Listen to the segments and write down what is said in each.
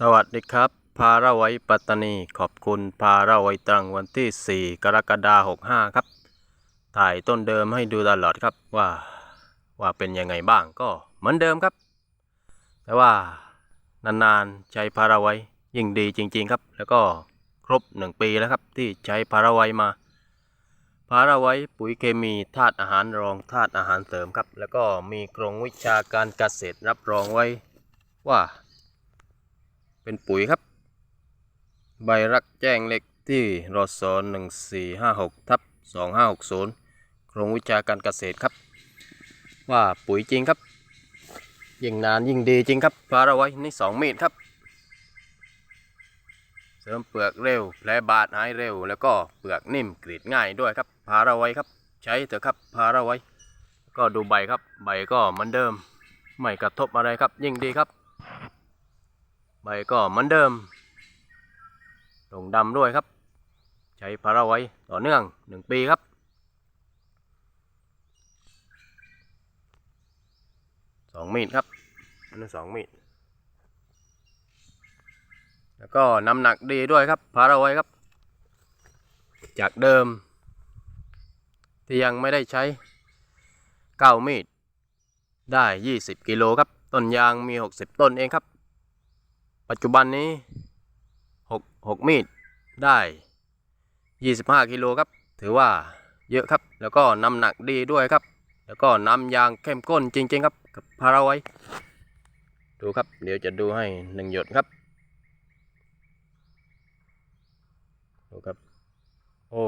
สวัสดีครับ พาราไว้ปัตตานี ขอบคุณพาราไว้ตรังวันที่ 4 กรกฎาคม65 ครับ ถ่ายต้นเดิมให้ดูตลอดครับว่าว่าเป็นยังไงบ้างก็เหมือนเดิมครับ แต่ว่านานๆใช้พาราไว้ยิ่งดีจริง ๆครับ แล้วก็ครบ 1 ปีแล้วครับที่ใช้พาราไว้มา พาราไว้ปุ๋ยเคมีธาตุอาหารรองธาตุอาหารเสริมครับ แล้วก็มีกรงวิชาการเกษตรรับรองไว้ว่า เป็นปุ๋ยครับ ใบรักแจ้งเล็กที่รอสหนึ่งสี่ห้าหกทับสองห้าหกศูนย์โครงวิชาการเกษตรครับ ว่าปุ๋ยจริงครับ ยิ่งนานยิ่งดีจริงครับพาราไว้นี่สองมีดครับ เสริมเปลือกเร็วแผลบาดหายเร็ว แล้วก็เปลือกนิ่มกรีดง่ายด้วยครับพาราไว้ครับ ใช้เถอะครับพาราไว้ ก็ดูใบครับใบก็เหมือนเดิม ไม่กระทบอะไรครับยิ่งดีครับ ใบก็เหมือนเดิมลงดำด้วยครับ ใช้พาราไว้ต่อเนื่องหนึ่งปีครับ สองมีดครับ อันนี้สองมีด แล้วก็น้ำหนักดีด้วยครับพาราไว้ครับ จากเดิม ที่ยังไม่ได้ใช้เก้ามีด ได้ 20 กิโลครับ ต้นยางมี 60 ต้นเองครับ ปัจจุบันนี้6 6มีดได้25กิโลครับ ถือว่าเยอะครับ แล้วก็น้ำหนักดีด้วยครับ แล้วก็น้ำยางเข้มข้นจริง ๆ ครับ กับพาราไว้ดูครับ เดี๋ยวจะดูให้หนึ่งหยดครับดูครับ โอ้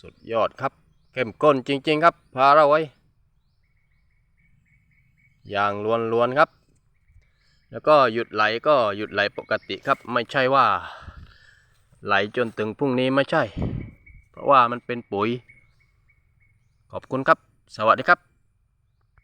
สุดยอดครับ เข้มข้นจริง ๆ ครับ พาราไว้ยางล้วนๆครับ แล้วก็หยุดไหลก็หยุดไหลปกติครับ ไม่ใช่ว่า ไหลจนถึงพรุ่งนี้ไม่ใช่ เพราะว่ามันเป็นปุ๋ย ขอบคุณครับ สวัสดีครับ